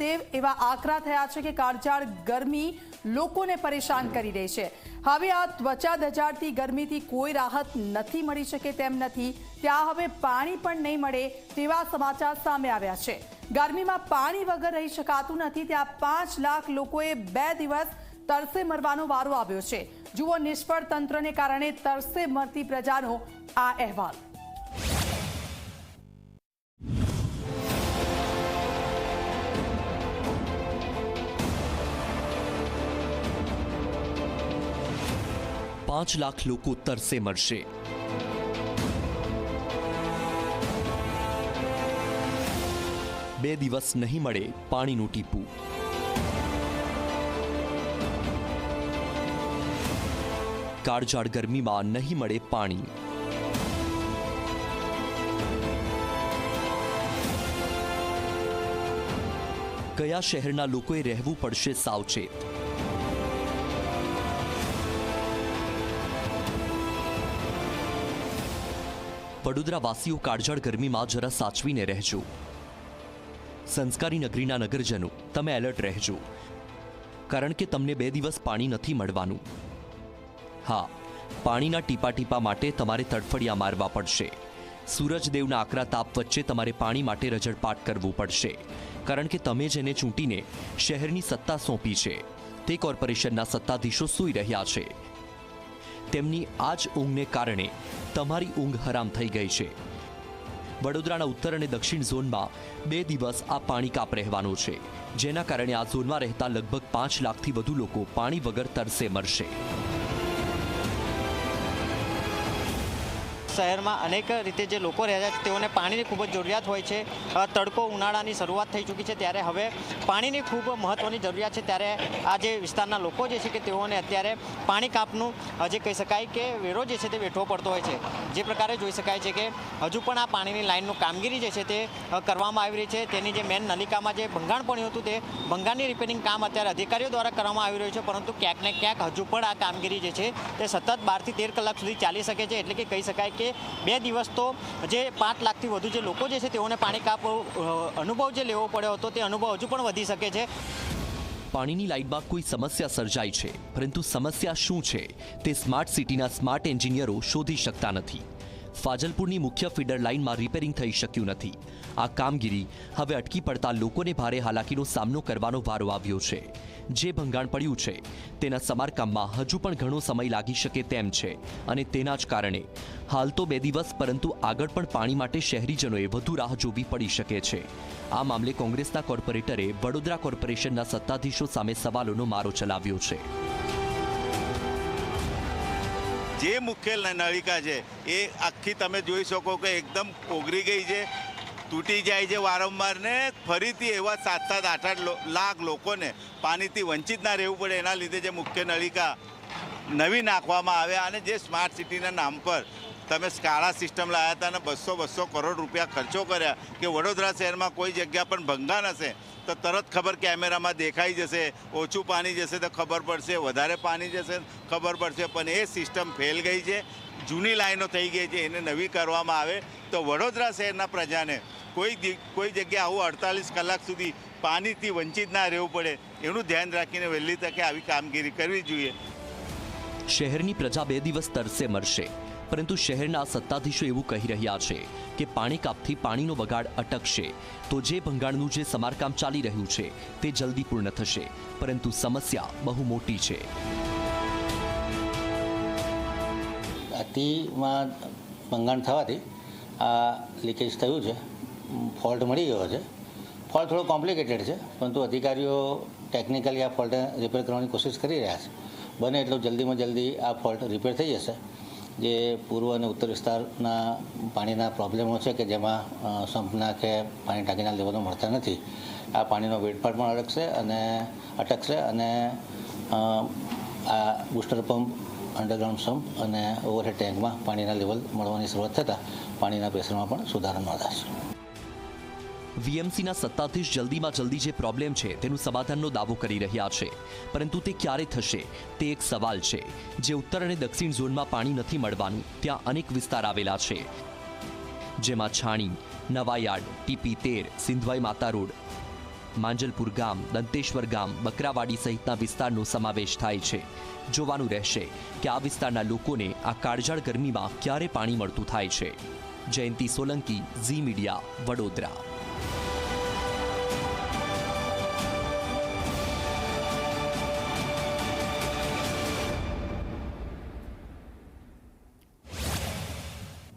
સૂરજદેવ એવા આકરા થયા છે કે કાળજાળ ગરમી લોકોને પરેશાન કરી રહી છે. હવે આ ત્વચા ધજાડતી ગરમીથી કોઈ રાહત નથી મળી શકે તેમ નથી. ત્યાં હવે પાણી પણ નહીં મળે તેવા સમાચાર સામે આવ્યા છે. ગરમીમાં પાણી વગર રહી શકાતું નથી. ત્યાં પાંચ લાખ લોકોએ બે દિવસ તરસે મરવાનો વારો આવ્યો છે. જુઓ નિષ્ફળ તંત્રને કારણે તરસે મરતી પ્રજાનો આ અહેવાલ. પાંચ લાખ લોકો તરસે મરશે. બે દિવસ નહીં મળે પાણીનું ટીપું. કાળજાળ ગરમીમાં નહીં મળે પાણી. કયા શહેરના લોકોએ રહેવું પડશે સાવચેત? વડોદરા વાસીઓ કાળજાળ ગરમીમાં જરા સાચવીને રહેજો. સંસ્કારી નગરીના નગરજનો, તમે એલર્ટ રહેજો. કારણ કે તમને બે દિવસ પાણી નથી મળવાનું. હા, પાણીના ટીપા ટીપા માટે તમારે તડફડિયા મારવા પડશે. સૂરજદેવના આકરા તાપ વચ્ચે તમારે પાણી માટે રજડપાટ કરવું પડશે. કારણ કે તમે જેને ચૂંટીને શહેરની સત્તા સોંપી છે. તે કોર્પોરેશનના સત્તાધીશો સૂઈ રહ્યા છે. તેમની આ જ ઊંઘને કારણે તમારી ઊંઘ હરામ થઈ ગઈ છે. વડોદરાના ઉત્તર અને દક્ષિણ ઝોનમાં બે દિવસ આ પાણી કાપ રહેવાનો છે, જેના કારણે આ ઝોનમાં રહેતા લગભગ પાંચ લાખથી વધુ લોકો પાણી વગર તરસે મરશે. શહેરમાં અનેક રીતે જે લોકો રહ્યા છે, તેઓને પાણીની ખૂબ જ જરૂરિયાત હોય છે. તડકો, ઉનાળાની શરૂઆત થઈ ચૂકી છે, ત્યારે હવે પાણીની ખૂબ મહત્ત્વની જરૂરિયાત છે, ત્યારે આ જે વિસ્તારના લોકો જે છે કે તેઓને અત્યારે પાણી કાપનું જે કહી શકાય કે વેરો જે છે તે વેઠવો પડતો હોય છે. જે પ્રકારે જોઈ શકાય છે કે હજુ પણ આ પાણીની લાઇનનું કામગીરી જે છે તે કરવામાં આવી રહી છે. તેની જે મેન નલિકામાં જે ભંગાણ પડ્યું હતું તે ભંગાણની રિપેરિંગ કામ અત્યારે અધિકારીઓ દ્વારા કરવામાં આવી રહ્યું છે, પરંતુ ક્યાંક ને ક્યાંક હજુ પણ આ કામગીરી જે છે તે સતત બારથી તેર કલાક સુધી ચાલી શકે છે, એટલે કે કહી શકાય કે બે દિવસ તો જે પાંચ લાખથી વધુ જે લોકો જે છે તેઓને પાણી કાપ અનુભવ જે લેવો પડ્યો હતો તે અનુભવ હજુ પણ વધી શકે છે. પાણીની લાઇટમાં કોઈ સમસ્યા સર્જાઈ છે, પરંતુ સમસ્યા શું છે તે સ્માર્ટ સિટીના સ્માર્ટ એન્જિનિયરો શોધી શકતા નથી. ફાજલપુરની મુખ્ય ફીડર લાઇનમાં રિપેરિંગ થઈ શક્યું નથી. આ કામગીરી હવે અટકી પડતા લોકોને ભારે હાલાકીનો સામનો કરવાનો વારો આવ્યો છે. જે ભંગાણ પડ્યું છે, તેના સમારકામમાં હજુ પણ ઘણો સમય લાગી શકે તેમ છે અને તેના જ કારણે હાલ તો બે દિવસ પરંતુ આગળ પણ પાણી માટે શહેરીજનોએ વધુ રાહ જોવી પડી શકે છે. આ મામલે કોંગ્રેસના કોર્પોરેટરે વડોદરા કોર્પોરેશનના સત્તાધીશો સામે સવાલોનો મારો ચલાવ્યો છે. જે મુખ્ય નળિકા છે, એ આખી તમે જોઈ શકો કે એકદમ ઓગળી ગઈ છે, તૂટી જાય છે વારંવાર ને ફરીથી એવા સાત સાત આઠ આઠ લાખ લોકોને પાણીથી વંચિત ના રહેવું પડે એના લીધે જે મુખ્ય નળિકા નવી નાખવામાં આવે અને જે સ્માર્ટ સિટીના નામ પર તમે સ્કાળા સિસ્ટમ લાવ્યા હતા અને બસો બસો કરોડ રૂપિયા ખર્ચો કર્યા કે વડોદરા શહેરમાં કોઈ જગ્યા પણ ભંગાણ હશે, તો તરત ખબર કેમેરામાં દેખાઈ જશે, ઓછું પાણી જશે તો ખબર પડશે, વધારે પાણી જશે ખબર પડશે, પણ એ સિસ્ટમ ફેલ ગઈ છે, જૂની લાઈનો થઈ ગઈ છે, એને નવી કરવામાં આવે. તો વડોદરા શહેરના પ્રજાને કોઈ કોઈ જગ્યાએ આવું અડતાલીસ કલાક સુધી પાણીથી વંચિત ના રહેવું પડે, એનું ધ્યાન રાખીને વહેલી તકે આવી કામગીરી કરવી જોઈએ. શહેરની પ્રજા બે દિવસ તરસે મરશે. પરંતુ શહેરના સત્તાધીશો એવું કહી રહ્યા છે કે પાણી કાપથી પાણીનો બગાડ અટકશે. તો જે ભંગાણનું જે સમારકામ ચાલી રહ્યું છે, તે જલ્દી પૂર્ણ થશે. પરંતુ સમસ્યા બહુ મોટી છે. અતિમાં ભંગાણ થવાથી આ લીકેજ થયું છે. ફોલ્ટ મળી ગયો છે. ફોલ્ટ થોડો કોમ્પ્લિકેટેડ છે, પરંતુ અધિકારીઓ ટેકનિકલી આ ફોલ્ટને રિપેર કરવાની કોશિશ કરી રહ્યા છે. બને એટલું જલ્દીમાં જલ્દી આ ફોલ્ટ રિપેર થઈ જશે. જે પૂર્વ અને ઉત્તર વિસ્તારના પાણીના પ્રોબ્લેમો છે કે જેમાં સંપના કે પાણી ટાંકીના લેવલો મળતા નથી, આ પાણીનો વેડફાટ પણ અટકશે અને અટકશે અને આ બુસ્ટર પંપ, અંડરગ્રાઉન્ડ સંપ અને ઓવરહેડ ટેન્કમાં પાણીના લેવલ મળવાની શરૂઆત થતાં પાણીના પ્રેશરમાં પણ સુધારો નોંધાશે. વીએમસીના સત્તાધીશ જલ્દીમાં જલ્દી જે પ્રોબ્લેમ છે, તેનું સમાધાનનો દાવો કરી રહ્યા છે. પરંતુ તે ક્યારે થશે, તે એક સવાલ છે. જે ઉત્તર અને દક્ષિણ ઝોનમાં પાણી નથી મળવાનું, ત્યાં અનેક વિસ્તાર આવેલા છે. જેમાં છાણી, નવાયાર્ડ, ટીપી તેર, સિંધવાઈ માતા રોડ, માંજલપુર ગામ, દંતેશ્વર ગામ, બકરાવાડી સહિતના વિસ્તારનો સમાવેશ થાય છે. જોવાનું રહેશે કે આ વિસ્તારના લોકોને આ કાળઝાળ ગરમીમાં ક્યારે પાણી મળતું થાય છે. Jayanti Solanki, Zee Media, Vadodara.